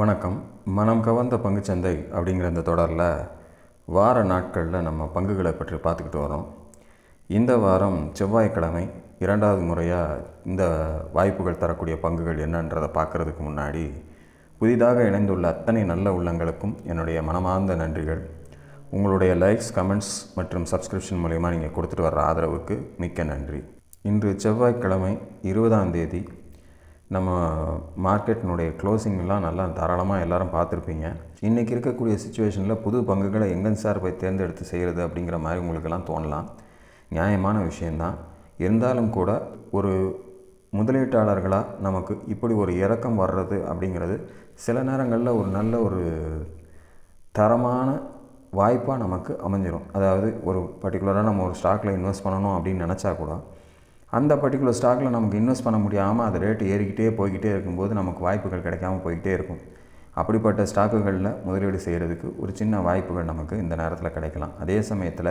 வணக்கம். மனம் கவர்ந்த பங்குச்சந்தை அப்படிங்கிற இந்த தொடரில் வார நாட்களில் நம்ம பங்குகளை பற்றி பார்த்துக்கிட்டு வரோம். இந்த வாரம் செவ்வாய்க்கிழமை இரண்டாவது முறையாக இந்த வாய்ப்புகள் தரக்கூடிய பங்குகள் என்னன்றதை பார்க்குறதுக்கு முன்னாடி புதிதாக இணைந்துள்ள அத்தனை நல்ல உள்ளங்களுக்கும் என்னுடைய மனமார்ந்த நன்றிகள். உங்களுடைய லைக்ஸ் கமெண்ட்ஸ் மற்றும் சப்ஸ்கிரிப்ஷன் மூலயமா நீங்கள் கொடுத்துட்டு வர்ற ஆதரவுக்கு மிக்க நன்றி. இன்று செவ்வாய்க்கிழமை இருபதாம் தேதி நம்ம மார்க்கெட்டினுடைய க்ளோசிங்லாம் நல்லா தாராளமாக எல்லோரும் பார்த்துருப்பீங்க. இன்றைக்கி இருக்கக்கூடிய சுச்சுவேஷனில் புது பங்குகளை எங்கேன்னு சார் போய் தேர்ந்தெடுத்து செய்கிறது அப்படிங்கிற மாதிரி உங்களுக்கெல்லாம் தோணலாம். நியாயமான விஷயந்தான் இருந்தாலும் கூட ஒரு முதலீட்டாளர்களாக நமக்கு இப்படி ஒரு இறக்கம் வர்றது அப்படிங்கிறது சில நேரங்களில் ஒரு நல்ல ஒரு தரமான வாய்ப்பாக நமக்கு அமைஞ்சிடும் அதாவது ஒரு பர்டிகுலராக நம்ம ஒரு ஸ்டாக்கில் இன்வெஸ்ட் பண்ணணும் அப்படின்னு நினச்சா கூட அந்த பர்டிகுலர் ஸ்டாக்கில் நமக்கு இன்வெஸ்ட் பண்ண முடியாமல் அது ரேட்டு ஏறிக்கிட்டே போய்கிட்டே இருக்கும்போது நமக்கு வாய்ப்புகள் கிடைக்காம போய்கிட்டே இருக்கும். அப்படிப்பட்ட ஸ்டாக்குகளில் முதலீடு செய்கிறதுக்கு ஒரு சின்ன வாய்ப்புகள் நமக்கு இந்த நேரத்தில் கிடைக்கலாம். அதே சமயத்தில்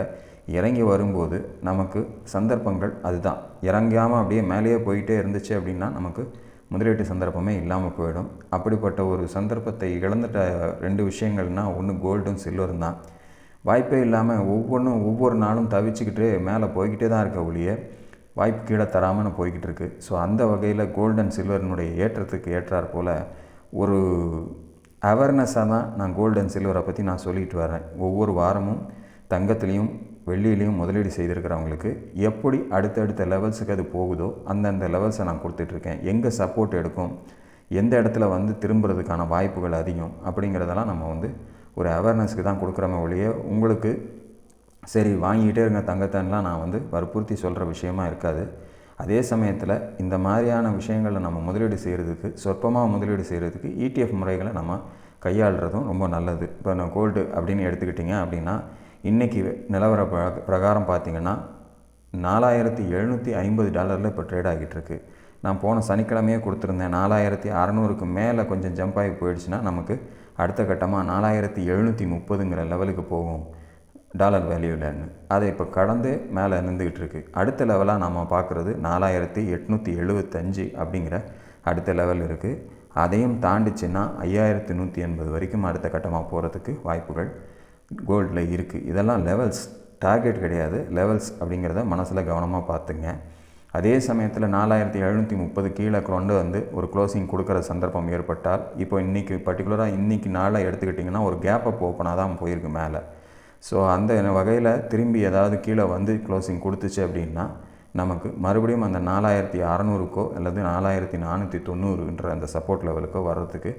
இறங்கி வரும்போது நமக்கு சந்தர்ப்பங்கள் அதுதான். இறங்காமல் அப்படியே மேலேயே போயிட்டே இருந்துச்சு அப்படின்னா நமக்கு முதலீட்டு சந்தர்ப்பமே இல்லாமல் போயிடும். அப்படிப்பட்ட ஒரு சந்தர்ப்பத்தை இழந்துட்ட ரெண்டு விஷயங்கள்னால் ஒன்று கோல்டும் சில்வரும் தான். வாய்ப்பே இல்லாமல் ஒவ்வொன்றும் ஒவ்வொரு நாளும் தவிச்சுக்கிட்டு மேலே போய்கிட்டே தான் இருக்க ஒழிய வாய்ப்பு கீழே தராமல் போய்கிட்டு இருக்குது ஸோ அந்த வகையில் கோல்டு அண்ட் சில்வரினுடைய ஏற்றத்துக்கு ஏற்றாற் போல் ஒரு அவேர்னஸாக தான் நான் கோல்டு அண்ட் சில்வரை பற்றி நான் சொல்லிட்டு வரேன் ஒவ்வொரு வாரமும் தங்கத்துலேயும் வெள்ளியிலையும் முதலீடு செய்திருக்கிறவங்களுக்கு எப்படி அடுத்தடுத்த லெவல்ஸுக்கு அது போகுதோ அந்தந்த லெவல்ஸை நான் கொடுத்துட்ருக்கேன். எங்கே சப்போர்ட் எடுக்கும் எந்த இடத்துல வந்து திரும்புறதுக்கான வாய்ப்புகள் அதிகம் அப்படிங்கிறதெல்லாம் நம்ம வந்து ஒரு அவேர்னஸ்க்கு தான் கொடுக்குறோமே ஒழிய உங்களுக்கு சரி வாங்கிக்கிட்டே இருங்க தங்கத்தன்லாம். நான் வந்து வற்புறுத்தி சொல்கிற விஷயமா இருக்காது. அதே சமயத்தில் இந்த மாதிரியான விஷயங்களை நம்ம முதலீடு செய்கிறதுக்கு சொற்பமாக முதலீடு செய்கிறதுக்கு இடிஎஃப் முறைகளை நம்ம கையாளுறதும் ரொம்ப நல்லது. இப்போ நான் கோல்டு அப்படின்னு எடுத்துக்கிட்டிங்க அப்படின்னா இன்றைக்கி நிலவர பிர- பிரகாரம் பார்த்திங்கன்னா நாலாயிரத்தி எழுநூற்றி ஐம்பது டாலரில் இப்போ ட்ரேட் ஆகிட்டுருக்கு. நான் போன சனிக்கிழமையே கொடுத்துருந்தேன். நாலாயிரத்தி அறநூறுக்கு மேலே கொஞ்சம் ஜம்ப் ஆகி போயிடுச்சுன்னா நமக்கு அடுத்த கட்டமாக நாலாயிரத்தி எழுநூற்றி முப்பதுங்கிற லெவலுக்கு போகும். டாலர் வேல்யூலன்னு அதை இப்போ கடந்து மேலே நின்றுக்கிட்டு இருக்கு. அடுத்த லெவலாக நம்ம பார்க்குறது நாலாயிரத்தி எட்நூற்றி எழுபத்தஞ்சு அப்படிங்கிற அடுத்த லெவல் இருக்குது அதையும் தாண்டிச்சுன்னா ஐயாயிரத்தி நூற்றி எண்பது வரைக்கும் அடுத்த கட்டமாக போகிறதுக்கு வாய்ப்புகள் கோல்டில் இருக்குது இதெல்லாம் லெவல்ஸ் டார்கெட் கிடையாது. லெவல்ஸ் அப்படிங்கிறத மனசில் கவனமாக பார்த்துங்க. அதே சமயத்தில் நாலாயிரத்தி எழுநூற்றி முப்பது கீழே கொண்டு வந்து ஒரு க்ளோசிங் கொடுக்குற சந்தர்ப்பம் ஏற்பட்டால் இப்போ இன்றைக்கி பர்டிகுலராக இன்றைக்கி நாளாக எடுத்துக்கிட்டிங்கன்னா ஒரு கேப் அப் ஓப்பனாக தான் போயிருக்கு மேலே. ஸோ அந்த வகையில் திரும்பி ஏதாவது கீழே வந்து க்ளோசிங் கொடுத்துச்சு அப்படின்னா நமக்கு மறுபடியும் அந்த நாலாயிரத்தி அறநூறுக்கோ அல்லது நாலாயிரத்தி நானூற்றி தொண்ணூறுன்ற அந்த சப்போர்ட் லெவலுக்கோ வர்றதுக்கு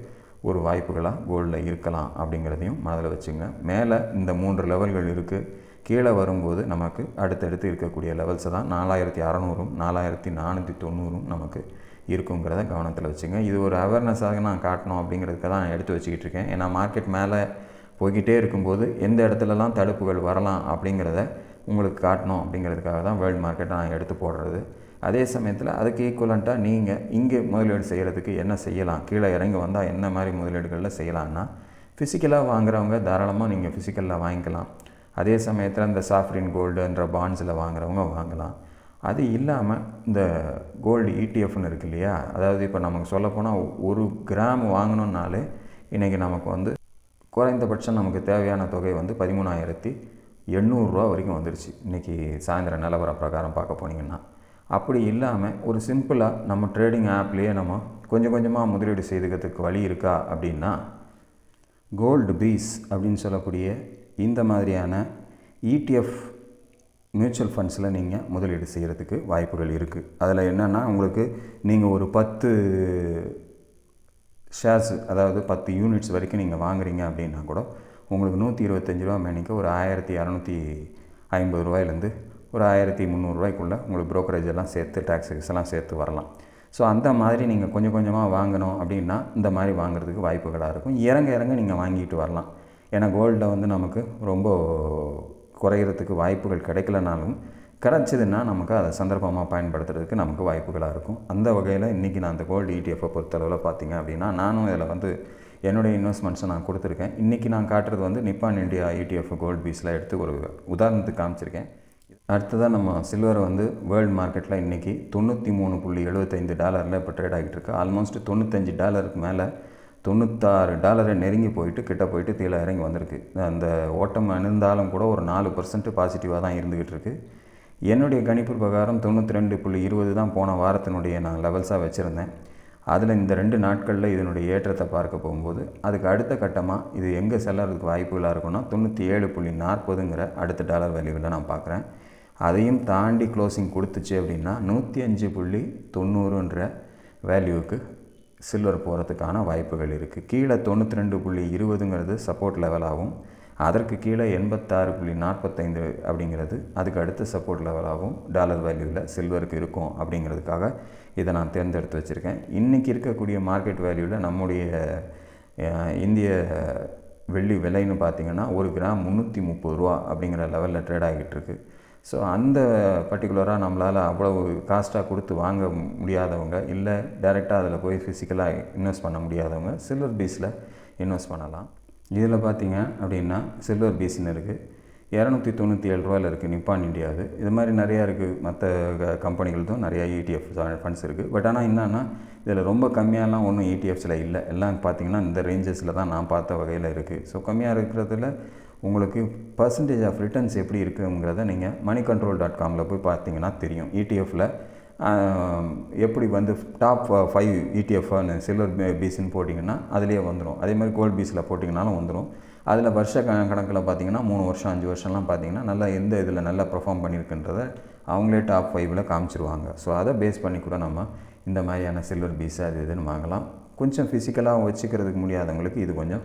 ஒரு வாய்ப்புகளாக கோல்டில் இருக்கலாம் அப்படிங்கிறதையும் மனதில் வச்சுங்க. மேலே இந்த மூன்று லெவல்கள் இருக்குது கீழே வரும்போது நமக்கு அடுத்தடுத்து இருக்கக்கூடிய லெவல்ஸை தான் நாலாயிரத்தி அறநூறும் நாலாயிரத்தி நானூற்றி தொண்ணூறும் நமக்கு இருக்குங்கிறத கவனத்தில் வச்சுங்க. இது ஒரு அவேர்னஸாக நான் காட்டணும் அப்படிங்கிறதுக்கு தான் எடுத்து வச்சுக்கிட்டு இருக்கேன். ஏன்னா மார்க்கெட் மேலே போய்கிட்டே இருக்கும்போது எந்த இடத்துலலாம் தடுப்புகள் வரலாம் அப்படிங்கிறத உங்களுக்கு காட்டணும் அப்படிங்கிறதுக்காக தான் வேர்ல்டு மார்க்கெட்டை நான் எடுத்து போடுறது. அதே சமயத்தில் அதுக்கு ஈக்குவலண்ட்டாக நீங்கள் இங்கே முதலீடு செய்கிறதுக்கு என்ன செய்யலாம்? கீழே இறங்கி வந்தால் என்ன மாதிரி முதலீடுகளில் செய்யலாம்னா ஃபிசிக்கலாக வாங்குறவங்க தாராளமாக நீங்கள் ஃபிசிக்கலில் வாங்கிக்கலாம். அதே சமயத்தில் இந்த சாஃப்ரின் கோல்டுன்ற பாண்ட்ஸில் வாங்குறவங்க வாங்கலாம். அது இல்லாமல் இந்த கோல்டு இடிஎஃப்னு இருக்கு இல்லையா? அதாவது இப்போ நமக்கு சொல்லப்போனால் ஒரு கிராம் வாங்கணுன்னாலே இன்றைக்கி நமக்கு வந்து குறைந்தபட்சம் நமக்கு தேவையான தொகை வந்து பதிமூணாயிரத்தி எண்ணூறுரூவா வரைக்கும் வந்துருச்சு இன்றைக்கி சாயந்தரம் நிலவர பிரகாரம் பார்க்க போனீங்கன்னா. அப்படி இல்லாமல் ஒரு சிம்பிளாக நம்ம ட்ரேடிங் ஆப்லேயே நம்ம கொஞ்சம் கொஞ்சமாக முதலீடு செய்துக்கிறதுக்கு வழி இருக்கா அப்படின்னா கோல்டு பீஸ் அப்படின்னு சொல்லக்கூடிய இந்த மாதிரியான இடிஎஃப் மியூச்சுவல் ஃபண்ட்ஸில் நீங்கள் முதலீடு செய்கிறதுக்கு வாய்ப்புகள் இருக்குது அதில் என்னென்னா உங்களுக்கு நீங்கள் ஒரு பத்து ஷேர்ஸ் அதாவது பத்து யூனிட்ஸ் வரைக்கும் நீங்கள் வாங்குறீங்க அப்படின்னா கூட உங்களுக்கு நூற்றி இருபத்தஞ்சி ரூபா மேனிக்கு ஒரு ஆயிரத்தி இரநூத்தி ஐம்பது ரூபாயிலேருந்து ஒரு ஆயிரத்தி முந்நூறுரூவாய்க்குள்ளே உங்களுக்கு ப்ரோக்கரேஜ் எல்லாம் சேர்த்து டேக்ஸஸ் எல்லாம் சேர்த்து வரலாம். ஸோ அந்த மாதிரி நீங்கள் கொஞ்சம் கொஞ்சமாக வாங்கணும் அப்படின்னா இந்த மாதிரி வாங்குறதுக்கு வாய்ப்புகளாக இருக்கும். இறங்க இறங்க நீங்கள் வாங்கிட்டு வரலாம். ஏன்னா கோல்டில் வந்து நமக்கு ரொம்ப குறையிறதுக்கு வாய்ப்புகள் கிடைக்கலனாலும் கிடச்சிதுன்னா நமக்கு அதை சந்தர்ப்பமாக பயன்படுத்துறதுக்கு நமக்கு வாய்ப்புகளாக இருக்கும். அந்த வகையில் இன்றைக்கி நான் அந்த கோல்டு இடிஎஃப்பை பொறுத்தளவில் பார்த்தீங்க அப்படின்னா நானும் இதில் வந்து என்னுடைய இன்வெஸ்ட்மெண்ட்ஸை நான் கொடுத்துருக்கேன். இன்றைக்கி நான் காட்டுறது வந்து நிப்பான் இண்டியா இடிஎஃப் கோல்டு பீஸில் எடுத்து ஒரு உதாரணத்துக்கு காமிச்சிருக்கேன். அடுத்ததாக நம்ம சில்வர் வந்து வேர்ல்டு மார்க்கெட்டில் இன்றைக்கி தொண்ணூற்றி மூணு புள்ளி எழுபத்தைந்து டாலரில் இப்போ ட்ரேட் ஆகிட்டு இருக்கு. ஆல்மோஸ்ட் தொண்ணூத்தஞ்சு டாலருக்கு மேலே தொண்ணூத்தாறு டாலரை நெருங்கி போயிட்டு கிட்ட போயிட்டு கீழே இறங்கி வந்திருக்கு. அந்த ஓட்டம் இருந்தாலும் கூட ஒரு நாலு பர்சன்ட் பாசிட்டிவாக தான் இருந்துக்கிட்டு இருக்குது என்னுடைய கணிப்பு பிரகாரம் தொண்ணூற்றி ரெண்டு புள்ளி இருபது தான் போன வாரத்தினுடைய நான் லெவல்ஸாக வச்சுருந்தேன். அதில் இந்த ரெண்டு நாட்களில் இதனுடைய ஏற்றத்தை பார்க்க போகும்போது அதுக்கு அடுத்த கட்டமாக இது எங்கே செல்லறதுக்கு வாய்ப்புகளாக இருக்குன்னா தொண்ணூற்றி ஏழு புள்ளி நாற்பதுங்கிற அடுத்த டாலர் வேல்யூவில் நான் பார்க்குறேன் அதையும் தாண்டி க்ளோசிங் கொடுத்துச்சு அப்படின்னா நூற்றி அஞ்சு புள்ளி தொண்ணூறுன்ற வேல்யூவுக்கு சில்வர் போகிறதுக்கான வாய்ப்புகள் இருக்குது கீழே தொண்ணூற்றி ரெண்டு புள்ளி இருபதுங்கிறது சப்போர்ட் லெவலாகவும் அதற்கு கீழே எண்பத்தாறு புள்ளி நாற்பத்தைந்து அப்படிங்கிறது அதுக்கு அடுத்த சப்போர்ட் லெவலாகவும் டாலர் வேல்யூவில் சில்வருக்கு இருக்கும் அப்படிங்கிறதுக்காக இதை நான் தேர்ந்தெடுத்து வச்சுருக்கேன். இன்றைக்கி இருக்கக்கூடிய மார்க்கெட் வேல்யூவில் நம்முடைய இந்திய வெள்ளி விலைன்னு பார்த்தீங்கன்னா ஒரு கிராம் முந்நூற்றி முப்பது ரூபா அப்படிங்கிற லெவலில் ட்ரேட் ஆகிட்டு இருக்கு. ஸோ அந்த பர்டிகுலராக நம்மளால் அவ்வளவு காஸ்ட்டாக கொடுத்து வாங்க முடியாதவங்க இல்லை டைரெக்டாக அதில் போய் ஃபிசிக்கலாக இன்வெஸ்ட் பண்ண முடியாதவங்க சில்வர் பீஸில் இன்வெஸ்ட் பண்ணலாம். இதில் பார்த்தீங்க அப்படின்னா சில்வர் பேசின் இருக்குது இரநூத்தி தொண்ணூற்றி ஏழு ரூபாயில் இருக்குது நிப்பான் இந்தியாவு இது மாதிரி நிறையா இருக்குது மற்ற கம்பெனிகளுக்கும் நிறையா இடிஎஃப் ஃபண்ட்ஸ் இருக்குது பட் ஆனால் என்னென்னா இதில் ரொம்ப கம்மியாலாம் ஒன்றும் இடிஎஃப்ஸில் இல்லை. எல்லாம் பார்த்தீங்கன்னா இந்த ரேஞ்சஸில் தான் நான் பார்த்த வகையில் இருக்குது ஸோ கம்மியாக இருக்கிறதுல உங்களுக்கு பர்சன்டேஜ் ஆஃப் ரிட்டர்ன்ஸ் எப்படி இருக்குங்கிறத நீங்கள் மணி கண்ட்ரோல் டாட் காமில் போய் பார்த்தீங்கன்னா தெரியும். இடிஎஃப்பில் எப்படி வந்து டாப் ஃபைவ் இடிஎஃப்னு சில்வர் பீஸ்ன்னு போட்டிங்கன்னா அதுலேயே வந்துடும் அதே மாதிரி கோல்டு பீஸில் போட்டிங்கனாலும் வந்துடும் அதில் வருஷ க கணக்கில் பார்த்தீங்கன்னா மூணு வருஷம் அஞ்சு வருஷம்லாம் பார்த்தீங்கன்னா நல்லா எந்த இதில் நல்லா பெர்ஃபார்ம் பண்ணியிருக்குன்றத அவங்களே டாப் ஃபைவ்ல காமிச்சிருவாங்க. ஸோ அதை பேஸ் பண்ணி கூட நம்ம இந்த மாதிரியான சில்வர் பீஸ் அது இதுன்னு வாங்கலாம். கொஞ்சம் ஃபிசிக்கலாக வச்சுக்கிறதுக்கு முடியாதவங்களுக்கு இது கொஞ்சம்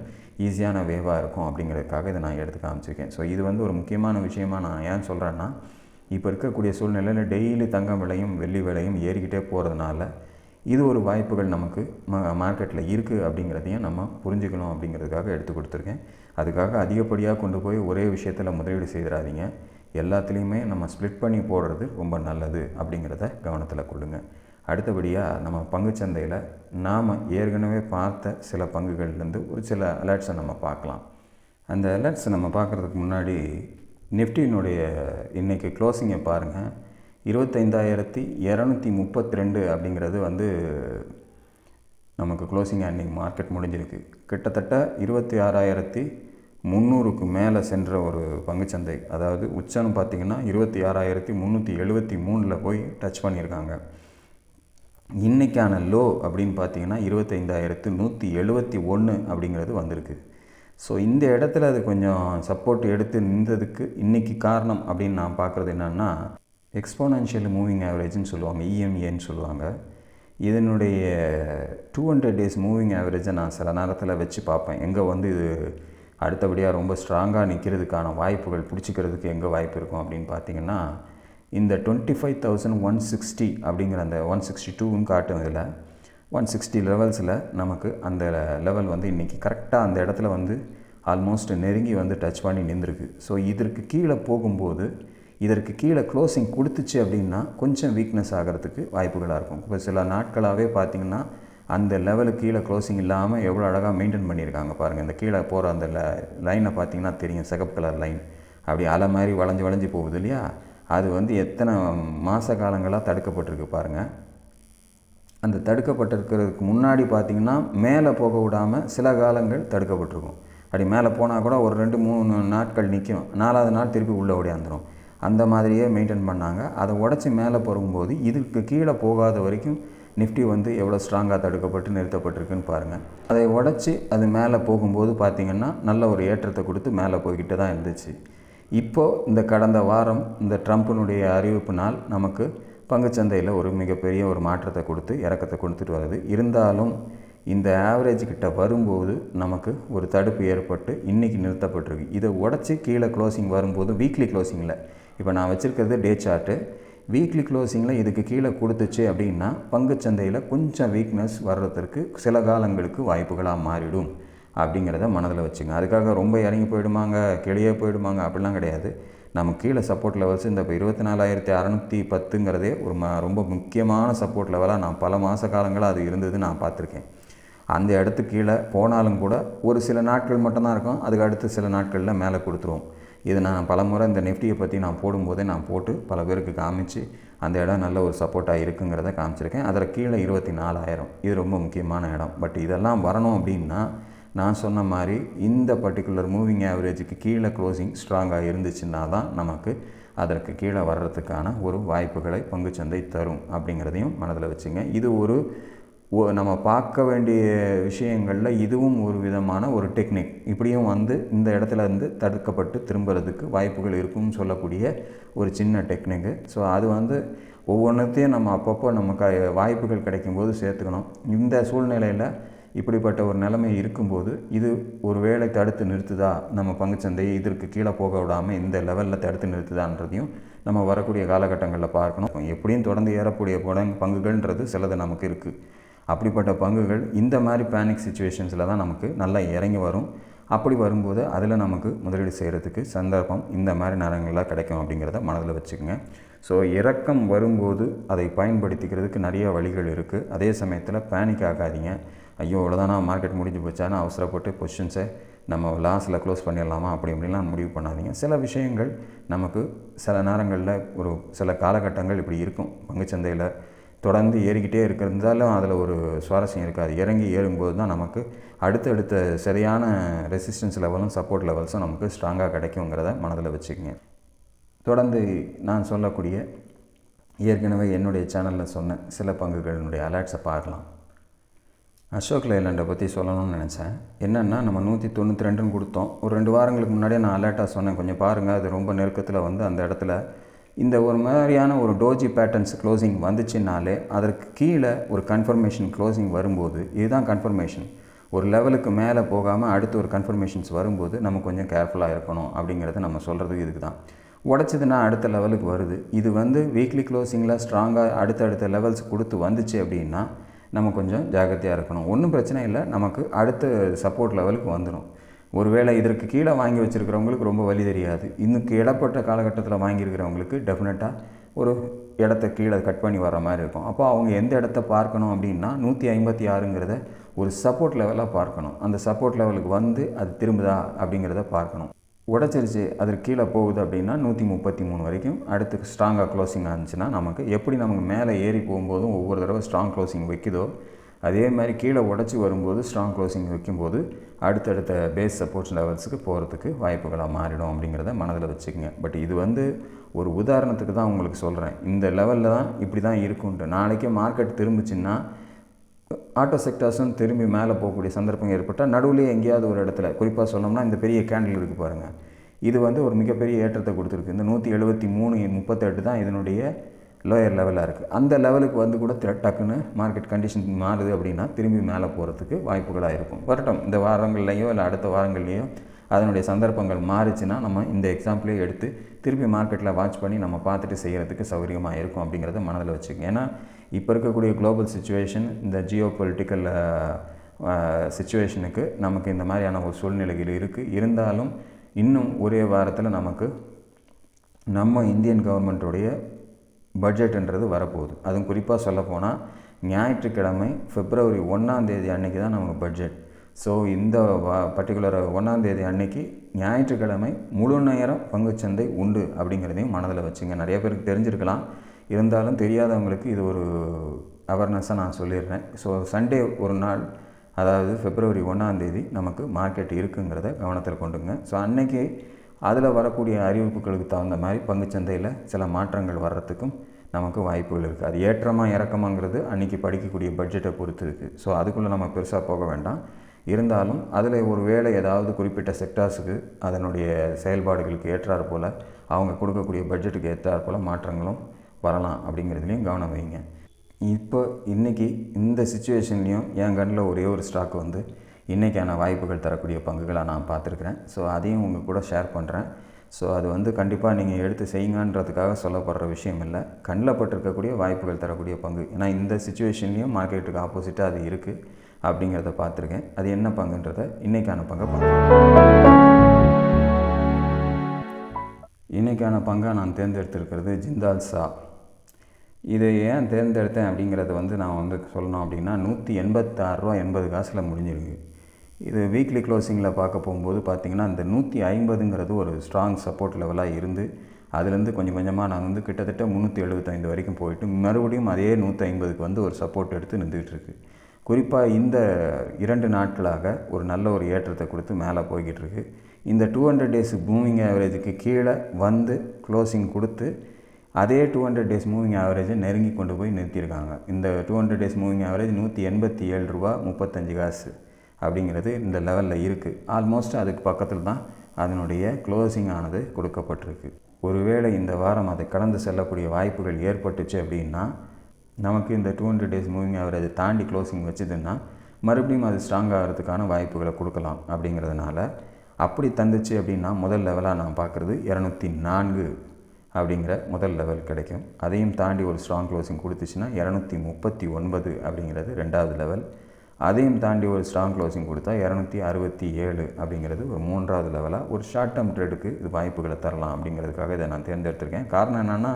ஈஸியான வேவாக இருக்கும் அப்படிங்கிறதுக்காக இதை நான் எடுத்து காமிச்சிருக்கேன். ஸோ இது வந்து ஒரு முக்கியமான விஷயமா நான் ஏன் சொல்கிறேன்னா இப்போ இருக்கக்கூடிய சூழ்நிலையில் டெய்லி தங்கம் விலையும் வெள்ளி விலையும் ஏறிக்கிட்டே போகிறதுனால இது ஒரு வாய்ப்புகள் நமக்கு மா மார்க்கெட்டில் இருக்குது அப்படிங்கிறதையும் நம்ம புரிஞ்சுக்கணும் அப்படிங்கிறதுக்காக எடுத்து கொடுத்துருக்கேன். அதுக்காக அதிகப்படியாக கொண்டு போய் ஒரே விஷயத்தில் முதலீடு செய்திடாதீங்க எல்லாத்துலேயுமே நம்ம ஸ்ப்ளிட் பண்ணி போடுறது ரொம்ப நல்லது அப்படிங்கிறத கவனத்தில் கொள்ளுங்கள் அடுத்தபடியாக நம்ம பங்குச்சந்தையில் நாம் ஏற்கனவே பார்த்த சில பங்குகள்லேருந்து ஒரு சில அலர்ட்ஸை நம்ம பார்க்கலாம். அந்த அலர்ட்ஸை நம்ம பார்க்குறதுக்கு முன்னாடி நிஃப்டியினுடைய இன்றைக்கி க்ளோசிங்கை பாருங்கள் இருபத்தைந்தாயிரத்தி இரநூத்தி முப்பத்தி ரெண்டு அப்படிங்கிறது வந்து நமக்கு க்ளோசிங் அன்னிங் மார்க்கெட் முடிஞ்சிருக்கு. கிட்டத்தட்ட இருபத்தி ஆறாயிரத்தி முந்நூறுக்கு மேலே சென்ற ஒரு பங்குச்சந்தை. அதாவது உச்சம்னு பார்த்திங்கன்னா இருபத்தி ஆறாயிரத்தி முந்நூற்றி எழுபத்தி மூணில் போய் டச் பண்ணியிருக்காங்க. இன்றைக்கான லோ அப்படின்னு பார்த்தீங்கன்னா இருபத்தைந்தாயிரத்து நூற்றி எழுபத்தி ஒன்று அப்படிங்கிறது வந்திருக்கு. ஸோ இந்த இடத்துல அது கொஞ்சம் சப்போர்ட் எடுத்து நின்றதுக்கு இன்றைக்கி காரணம் அப்படின்னு நான் பார்க்குறது என்னென்னா எக்ஸ்போனன்ஷியல் மூவிங் ஆவரேஜ்னு சொல்லுவாங்க இஎம்ஏன்னு சொல்லுவாங்க. இதனுடைய டூ ஹண்ட்ரட் டேஸ் மூவிங் ஆவரேஜை நான் சில நேரத்தில் வச்சு பார்ப்பேன். எங்கே வந்து இது அடுத்தபடியாக ரொம்ப ஸ்ட்ராங்காக நிற்கிறதுக்கான வாய்ப்புகள் பிடிச்சிக்கிறதுக்கு எங்கே வாய்ப்பு இருக்கும் அப்படின்னு பார்த்தீங்கன்னா இந்த twenty five thousand one sixty அப்படிங்கிற அந்த ஒன் சிக்ஸ்டி டூன்னு காட்டும் இதில். ஒன் சிக்ஸ்டி லெவல்ஸில் நமக்கு அந்த லெவல் வந்து இன்றைக்கி கரெக்டாக அந்த இடத்துல வந்து ஆல்மோஸ்ட் நெருங்கி வந்து டச் பண்ணி நின்றுருக்கு. ஸோ இதற்கு கீழே போகும்போது இதற்கு கீழே க்ளோசிங் கொடுத்துச்சு அப்படின்னா கொஞ்சம் வீக்னஸ் ஆகிறதுக்கு வாய்ப்புகளாக இருக்கும். இப்போ சில நாட்களாகவே பார்த்திங்கன்னா அந்த லெவலுக்கு கீழே க்ளோசிங் இல்லாமல் எவ்வளோ அழகாக மெயின்டைன் பண்ணியிருக்காங்க பாருங்கள் இந்த கீழே போகிற அந்த ல லைனை பார்த்தீங்கன்னா தெரியும் சிகப்பு கலர் லைன் அப்படி அலை மாதிரி வளைஞ்சு வளைஞ்சு போகுது இல்லையா? அது வந்து எத்தனை மாத காலங்களாக தடுக்கப்பட்டிருக்கு பாருங்கள் அந்த தடுக்கப்பட்டிருக்கிறதுக்கு முன்னாடி பார்த்திங்கன்னா மேலே போக விடாமல் சில காலங்கள் தடுக்கப்பட்டிருக்கும். அப்படி மேலே போனால் கூட ஒரு ரெண்டு மூணு நாட்கள் நிற்கும் நாலாவது நாள் திருப்பி உள்ளே ஓடியாந்துடும் அந்த மாதிரியே மெயின்டைன் பண்ணாங்க. அதை உடச்சி மேலே போகும்போது இதுக்கு கீழே போகாத வரைக்கும் நிஃப்டி வந்து எவ்வளோ ஸ்ட்ராங்காக தடுக்கப்பட்டு நிறுத்தப்பட்டிருக்குன்னு பாருங்கள் அதை உடச்சி அது மேலே போகும்போது பார்த்திங்கன்னா நல்ல ஒரு ஏற்றத்தை கொடுத்து மேலே போய்கிட்டு தான் இருந்துச்சு. இப்போது இந்த கடந்த வாரம் இந்த ட்ரம்ப்பினுடைய அறிவிப்பினால் நமக்கு பங்குச்சந்தையில் ஒரு மிகப்பெரிய ஒரு மாற்றத்தை கொடுத்து இறக்கத்தை கொடுத்துட்டு வருது இருந்தாலும் இந்த ஆவரேஜ் கிட்ட வரும்போது நமக்கு ஒரு தடுப்பு ஏற்பட்டு இன்றைக்கி நிறுத்தப்பட்டிருக்கு. இதை உடச்சி கீழே க்ளோசிங் வரும்போது வீக்லி க்ளோசிங்கில் இப்போ நான் வச்சுருக்கிறது டே சார்ட்டு வீக்லி க்ளோசிங்கில் இதுக்கு கீழே கொடுத்துச்சு அப்படின்னா பங்குச்சந்தையில் கொஞ்சம் வீக்னஸ் வர்றதற்கு சில காலங்களுக்கு வாய்ப்புகளாக மாறிடும். அப்படிங்கிறத மனதில் வச்சுங்க. அதுக்காக ரொம்ப இறங்கி போயிடுமாங்க கிளியே போயிடுமாங்க அப்படிலாம் கிடையாது. நம்ம கீழே சப்போர்ட் லெவல்ஸ் இந்த இப்போ இருபத்தி நாலாயிரத்தி அறநூற்றி பத்துங்கிறதே ஒரு ம ரொம்ப முக்கியமான சப்போர்ட் லெவலாக நான் பல மாத காலங்களாக அது இருந்தது நான் பார்த்துருக்கேன். அந்த இடத்துக்கு கீழே போனாலும் கூட ஒரு சில நாட்கள் மட்டும்தான் இருக்கும். அதுக்கு அடுத்து சில நாட்களில் மேலே கொடுத்துருவோம். இது நான் பல முறை இந்த நெஃப்டியை பற்றி நான் போடும்போதே நான் போட்டு பல பேருக்கு காமிச்சு அந்த இடம் நல்ல ஒரு சப்போர்ட்டாக இருக்குங்கிறத காமிச்சிருக்கேன். அதில் கீழே இருபத்தி நாலாயிரம் இது ரொம்ப முக்கியமான இடம். பட் இதெல்லாம் வரணும் அப்படின்னா நான் சொன்ன மாதிரி இந்த பர்டிகுலர் மூவிங் ஆவரேஜுக்கு கீழே க்ளோசிங் ஸ்ட்ராங்காக இருந்துச்சுன்னா தான் நமக்கு அதற்கு கீழே வர்றதுக்கான ஒரு வாய்ப்புகளை பங்குச்சந்தை தரும் அப்படிங்கிறதையும் மனதில் வச்சுங்க. இது ஒரு நம்ம பார்க்க வேண்டிய விஷயங்களில் இதுவும் ஒரு விதமான ஒரு டெக்னிக் இப்படியும் வந்து இந்த இடத்துல இருந்து தடுக்கப்பட்டு திரும்புறதுக்கு வாய்ப்புகள் இருக்கும்னு சொல்லக்கூடிய ஒரு சின்ன டெக்னிக்கு ஸோ அது வந்து ஒவ்வொன்றத்தையும் நம்ம அப்பப்போ நமக்கு வாய்ப்புகள் கிடைக்கும்போது சேர்த்துக்கணும். இந்த சூழ்நிலையில் இப்படிப்பட்ட ஒரு நிலைமை இருக்கும்போது இது ஒரு வேளை தடுத்து நிறுத்துதா? நம்ம பங்குச்சந்தையை இதற்கு கீழே போக விடாமல் இந்த லெவலில் தடுத்து நிறுத்துதான்றதையும் நம்ம வரக்கூடிய காலகட்டங்களில் பார்க்கணும். எப்படியும் தொடர்ந்து ஏறக்கூடிய படம் பங்குகள்ன்றது சிலது நமக்கு இருக்குது அப்படிப்பட்ட பங்குகள் இந்த மாதிரி பேனிக் சுச்சுவேஷன்ஸில் தான் நமக்கு நல்லா இறங்கி வரும். அப்படி வரும்போது அதில் நமக்கு முதலீடு செய்கிறதுக்கு சந்தர்ப்பம் இந்த மாதிரி நேரங்களில் கிடைக்கும் அப்படிங்கிறத மனதில் வச்சுக்கோங்க. ஸோ இறக்கம் வரும்போது அதை பயன்படுத்திக்கிறதுக்கு நிறைய வழிகள் இருக்குது அதே சமயத்தில் பேனிக் ஆகாதீங்க. ஐயோ இவ்வளோதானா மார்க்கெட் முடிஞ்சு போச்சான்னு அவசரப்பட்டு கொஷின்ஸை நம்ம லாஸில் க்ளோஸ் பண்ணிடலாமா? அப்படி இப்படிலாம் முடிவு பண்ணாதீங்க. சில விஷயங்கள் நமக்கு சில நேரங்களில் ஒரு சில காலகட்டங்கள் இப்படி இருக்கும். பங்குச்சந்தையில் தொடர்ந்து ஏறிக்கிட்டே இருக்கிறதாலும் அதில் ஒரு சுவாரஸ்யம் இருக்காது. இறங்கி ஏறும்போது தான் நமக்கு அடுத்தடுத்த சரியான ரெசிஸ்டன்ஸ் லெவலும் சப்போர்ட் லெவல்ஸும் நமக்கு ஸ்ட்ராங்காக கிடைக்குங்கிறத மனதில் வச்சுக்கோங்க. தொடர்ந்து நான் சொல்லக்கூடிய ஏற்கனவே என்னுடைய சேனலில் சொன்ன சில பங்குகளினுடைய அலர்ட்ஸை பார்க்கலாம். அசோக் லைலாண்டை பற்றி சொல்லணும்னு நினச்சேன். என்னென்னா நம்ம நூற்றி தொண்ணூற்றி ரெண்டுன்னு கொடுத்தோம். ஒரு ரெண்டு வாரங்களுக்கு முன்னாடியே நான் அலர்ட்டாக சொன்னேன். கொஞ்சம் பாருங்கள் அது ரொம்ப நெருக்கத்தில் வந்து அந்த இடத்துல. இந்த ஒரு மாதிரியான ஒரு டோஜி பேட்டர்ன்ஸ் க்ளோசிங் வந்துச்சுனாலே அதற்கு கீழே ஒரு கன்ஃபர்மேஷன் க்ளோசிங் வரும்போது இதுதான் கன்ஃபர்மேஷன் ஒரு லெவலுக்கு மேலே போகாமல் அடுத்து ஒரு கன்ஃபர்மேஷன்ஸ் வரும்போது நம்ம கொஞ்சம் கேர்ஃபுல்லாக இருக்கணும் அப்படிங்கிறத நம்ம சொல்கிறது இதுக்கு தான் உடச்சதுன்னா அடுத்த லெவலுக்கு வருது. இது வந்து வீக்லி க்ளோசிங்கில் ஸ்ட்ராங்காக அடுத்தடுத்த லெவல்ஸ் கொடுத்து வந்துச்சு அப்படின்னா நம்ம கொஞ்சம் ஜாக்கிரதையாக இருக்கணும். ஒன்றும் பிரச்சனை இல்லை. நமக்கு அடுத்த சப்போர்ட் லெவலுக்கு வந்துடும் ஒருவேளை இதற்கு கீழே வாங்கி வச்சுருக்கிறவங்களுக்கு ரொம்ப வழி தெரியாது. இன்னுக்கு இடப்பட்ட காலகட்டத்தில் வாங்கியிருக்கிறவங்களுக்கு டெஃபினட்டாக ஒரு இடத்த கீழே கட் பண்ணி வர மாதிரி இருக்கும். அப்போ அவங்க எந்த இடத்த பார்க்கணும் அப்படின்னா நூற்றி ஐம்பத்தி ஆறுங்கிறத ஒரு சப்போர்ட் லெவலாக பார்க்கணும். அந்த சப்போர்ட் லெவலுக்கு வந்து அது திரும்புதா அப்படிங்கிறத பார்க்கணும். உடச்சிருச்சு அதற்கு கீழே போகுது அப்படின்னா நூற்றி முப்பத்தி மூணு வரைக்கும் அடுத்து ஸ்ட்ராங்காக க்ளோசிங் ஆனிச்சுன்னா நமக்கு எப்படி நமக்கு மேலே ஏறி போகும்போதும் ஒவ்வொரு தடவை ஸ்ட்ராங் க்ளோசிங் வைக்குதோ அதே மாதிரி கீழே உடச்சி வரும்போது ஸ்ட்ராங் க்ளோசிங் வைக்கும்போது அடுத்தடுத்த பேஸ் சப்போர்ட் லெவல்ஸுக்கு போகிறதுக்கு வாய்ப்புகளாக மாறிடும் அப்படிங்கிறத மனதில் வச்சுக்கோங்க. பட் இது வந்து ஒரு உதாரணத்துக்கு தான் உங்களுக்கு சொல்கிறேன் இந்த லெவலில் தான் இப்படி தான் இருக்குன்ட்டு நாளைக்கே மார்க்கெட் திரும்பிச்சின்னா ஆட்டோ செக்டார்ஸும் திரும்பி மேலே போகக்கூடிய சந்தர்ப்பம் ஏற்பட்டால் நடுவுலேயே எங்கேயாவது ஒரு இடத்துல குறிப்பாக சொன்னோம்னா இந்த பெரிய கேண்டில் இருக்குது பாருங்கள் இது வந்து ஒரு மிகப்பெரிய ஏற்றத்தை கொடுத்துருக்கு. இந்த நூற்றி எழுபத்தி மூணு முப்பத்தெட்டு தான் இதனுடைய லோயர் லெவலாக இருக்குது அந்த லெவலுக்கு வந்து கூட டக்குன்னு மார்க்கெட் கண்டிஷன் மாறுது அப்படின்னா திரும்பி மேலே போகிறதுக்கு வாய்ப்புகளாக இருக்கும். வரட்டும் இந்த வாரங்கள்லேயோ இல்லை அடுத்த வாரங்கள்லேயோ அதனுடைய சந்தர்ப்பங்கள் மாறுச்சுன்னா நம்ம இந்த எக்ஸாம்பிளே எடுத்து திருப்பி மார்க்கெட்டில் வாட்ச் பண்ணி நம்ம பார்த்துட்டு செய்கிறதுக்கு சௌகரியமாக இருக்கும் அப்படிங்கிறத மனதில் வச்சுக்கோங்க. ஏன்னா இப்போ இருக்கக்கூடிய குளோபல் சுச்சுவேஷன் இந்த ஜியோ பொலிட்டிக்கல் சுச்சுவேஷனுக்கு நமக்கு இந்த மாதிரியான ஒரு சூழ்நிலைகள் இருக்குது இருந்தாலும் இன்னும் ஒரே வாரத்தில் நமக்கு நம்ம இந்தியன் கவர்மெண்ட்டுடைய பட்ஜெட்ன்றது வரப்போகுது. அதுவும் குறிப்பாக சொல்லப்போனால் ஞாயிற்றுக்கிழமை பிப்ரவரி ஒன்றாந்தேதி அன்றைக்கி அன்னைக்கு தான் நமக்கு பட்ஜெட் ஸோ இந்த பர்டிகுலர் ஒன்றாந்தேதி அன்னைக்கு ஞாயிற்றுக்கிழமை முழு நேரம் பங்குச்சந்தை உண்டு அப்படிங்கிறதையும் மனதில் வச்சுங்க. நிறைய பேருக்கு தெரிஞ்சிருக்கலாம். இருந்தாலும் தெரியாதவங்களுக்கு இது ஒரு அவேர்னஸாக நான் சொல்லிடுறேன். ஸோ சண்டே ஒரு நாள் அதாவது பிப்ரவரி ஒன்றாந்தேதி நமக்கு மார்க்கெட் இருக்குங்கிறத கவனத்தில் கொண்டுங்க. ஸோ அன்றைக்கி அதில் வரக்கூடிய அறிவிப்புகளுக்கு தகுந்த மாதிரி பங்குச்சந்தையில் சில மாற்றங்கள் வர்றதுக்கும் நமக்கு வாய்ப்புகள் இருக்குது அது ஏற்றமாக இறக்கமாங்கிறது அன்றைக்கி படிக்கக்கூடிய பட்ஜெட்டை பொறுத்து இருக்குது ஸோ அதுக்குள்ளே நம்ம பெருசாக போக வேண்டாம். இருந்தாலும் அதில் ஒரு வேளை ஏதாவது குறிப்பிட்ட செக்டார்ஸுக்கு அதனுடைய செயல்பாடுகளுக்கு ஏற்றாற் போல் அவங்க கொடுக்கக்கூடிய பட்ஜெட்டுக்கு ஏற்றாற் போல் மாற்றங்களும் வரலாம் அப்படிங்கிறதுலையும் கவனம் வைங்க. இப்போ இன்றைக்கி இந்த சுச்சுவேஷன்லேயும் என் கண்ணில் ஒரே ஒரு ஸ்டாக் வந்து இன்றைக்கான வாய்ப்புகள் தரக்கூடிய பங்குகளாக நான் பார்த்துருக்குறேன். ஸோ அதையும் உங்கள் கூட ஷேர் பண்ணுறேன் ஸோ அது வந்து கண்டிப்பாக நீங்கள் எடுத்து செய்யுங்கன்றதுக்காக சொல்லப்படுற விஷயம் இல்லை. கண்ணில் பட்டிருக்கக்கூடிய வாய்ப்புகள் தரக்கூடிய பங்கு. ஏன்னா இந்த சுச்சுவேஷன்லேயும் மார்க்கெட்டுக்கு ஆப்போசிட்டாக அது இருக்குது அப்படிங்கிறத பார்த்துருக்கேன். அது என்ன பங்குன்றதை இன்றைக்கான பங்கை பார்க்கலாம் இன்றைக்கான பங்கை நான் தேர்ந்தெடுத்திருக்கிறது ஜிந்தால் சா இதை ஏன் தேர்ந்தெடுத்தேன் அப்படிங்கிறத வந்து நான் வந்து சொல்லணும் அப்படின்னா நூற்றி எண்பத்தாறுரூவா எண்பது காசில் முடிஞ்சிருக்கு. இது வீக்லி க்ளோசிங்கில் பார்க்க போகும்போது பார்த்திங்கன்னா இந்த நூற்றி ஐம்பதுங்கிறது ஒரு ஸ்ட்ராங் சப்போர்ட் லெவலாக இருந்து அதுலேருந்து கொஞ்சம் கொஞ்சமாக நான் வந்து கிட்டத்தட்ட முந்நூற்றி எழுபத்தைந்து வரைக்கும் போயிட்டு மறுபடியும் அதே நூற்றி ஐம்பதுக்கு வந்து ஒரு சப்போர்ட் எடுத்து நின்றுக்கிட்டு குறிப்பாக இந்த இரண்டு நாட்களாக ஒரு நல்ல ஒரு ஏற்றத்தை கொடுத்து மேலே போய்கிட்டு இருக்கு. இந்த டூ ஹண்ட்ரட் டேஸ் பூமிங் ஆவரேஜுக்கு கீழே வந்து க்ளோசிங் கொடுத்து அதே டூ ஹண்ட்ரட் டேஸ் மூவிங் ஆவரேஜை நெருங்கி கொண்டு போய் நிறுத்தியிருக்காங்க. இந்த two hundred days moving average நூற்றி எண்பத்தி ஏழு ரூபா முப்பத்தஞ்சு காசு அப்படிங்கிறது இந்த லெவலில் இருக்குது ஆல்மோஸ்ட் அதுக்கு பக்கத்தில் தான் அதனுடைய க்ளோசிங் ஆனது கொடுக்கப்பட்டிருக்கு. ஒருவேளை இந்த வாரம் அதை கடந்து செல்லக்கூடிய வாய்ப்புகள் ஏற்பட்டுச்சு அப்படின்னா நமக்கு இந்த டூ ஹண்ட்ரட் டேஸ் மூவிங் ஆவரேஜை தாண்டி க்ளோசிங் வச்சுதுன்னா மறுபடியும் அது ஸ்ட்ராங் ஆகிறதுக்கான வாய்ப்புகளை கொடுக்கலாம் அப்படிங்கிறதுனால அப்படி தந்துச்சு அப்படின்னா முதல் லெவலாக நான் பார்க்குறது இரநூத்தி நான்கு. அப்படிங்கிற முதல் லெவல் கிடைக்கும். அதையும் தாண்டி ஒரு ஸ்ட்ராங் க்ளோசிங் கொடுத்துச்சுன்னா இரநூத்தி முப்பத்தி ஒன்பது அப்படிங்கிறது ரெண்டாவது லெவல் அதையும் தாண்டி ஒரு ஸ்ட்ராங் க்ளோசிங் கொடுத்தா இரநூத்தி அறுபத்தி ஏழு அப்படிங்கிறது ஒரு மூன்றாவது லெவலாக ஒரு ஷார்ட் டேர்ம் ட்ரேடுக்கு இது வாய்ப்புகளை தரலாம் அப்படிங்கிறதுக்காக இதை நான் தேர்ந்தெடுத்திருக்கேன். காரணம் என்னென்னா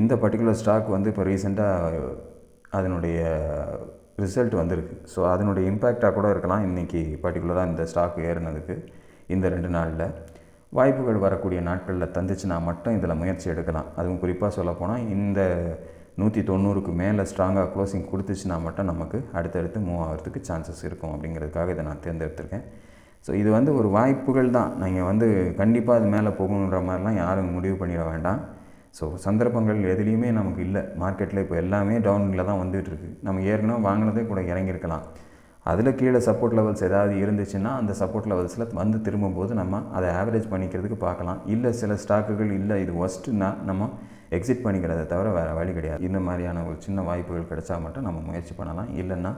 இந்த பர்டிகுலர் ஸ்டாக் வந்து இப்போ ரீசெண்டாக அதனுடைய ரிசல்ட் வந்திருக்கு. ஸோ அதனுடைய இம்பேக்டாக கூட இருக்கலாம். இன்றைக்கி பர்டிகுலராக இந்த ஸ்டாக் ஏறினதுக்கு இந்த ரெண்டு நாளில். வாய்ப்புகள் வரக்கூடிய நாட்களில் தந்துச்சுன்னா மட்டும் இதில் முயற்சி எடுக்கலாம். அதுவும் குறிப்பாக சொல்லப்போனால் இந்த நூற்றி தொண்ணூறுக்கு மேலே ஸ்ட்ராங்காக க்ளோசிங் கொடுத்துச்சுன்னா மட்டும் நமக்கு அடுத்தடுத்து மூவ் ஆகிறதுக்கு சான்சஸ் இருக்கும் அப்படிங்கிறதுக்காக இதை நான் தேர்ந்தெடுத்திருக்கேன். ஸோ இது வந்து ஒரு வாய்ப்புகள் தான். நீங்கள் வந்து கண்டிப்பாக அது மேலே போகணுன்ற மாதிரிலாம் யாரும் முடிவு பண்ணிட வேண்டாம். ஸோ சந்தர்ப்பங்கள் எதுலேயுமே நமக்கு இல்லை. மார்க்கெட்டில் இப்போ எல்லாமே டவுனில் தான் வந்துகிட்ருக்கு நம்ம ஏற்கனவே வாங்கினதே கூட இறங்கியிருக்கலாம். அதில் கீழே சப்போர்ட் லெவல்ஸ் ஏதாவது இருந்துச்சுன்னா அந்த சப்போர்ட் லெவல்ஸில் வந்து திரும்பும்போது நம்ம அதை ஆவரேஜ் பண்ணிக்கிறதுக்கு பார்க்கலாம். இல்லை சில ஸ்டாக்குகள் இல்லை இது ஒஸ்ட்டுன்னா நம்ம எக்ஸிட் பண்ணிக்கிறத தவிர வேறு வழி கிடையாது. இந்த மாதிரியான ஒரு சின்ன வாய்ப்புகள் கிடைச்சா மட்டும் நம்ம முயற்சி பண்ணலாம். இல்லைன்னா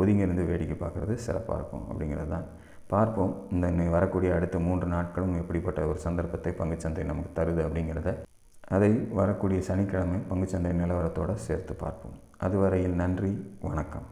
ஒதுங்கி இருந்து வேடிக்கை பார்க்குறது சிறப்பாக இருக்கும் அப்படிங்கிறது தான். பார்ப்போம். இந்த வரக்கூடிய அடுத்த மூன்று நாட்களும் எப்படிப்பட்ட ஒரு சந்தர்ப்பத்தை பங்குச்சந்தை நமக்கு தருது அப்படிங்கிறத. அதை வரக்கூடிய சனிக்கிழமை பங்குச்சந்தை நிலவரத்தோடு சேர்த்து பார்ப்போம். அதுவரையில் நன்றி வணக்கம்.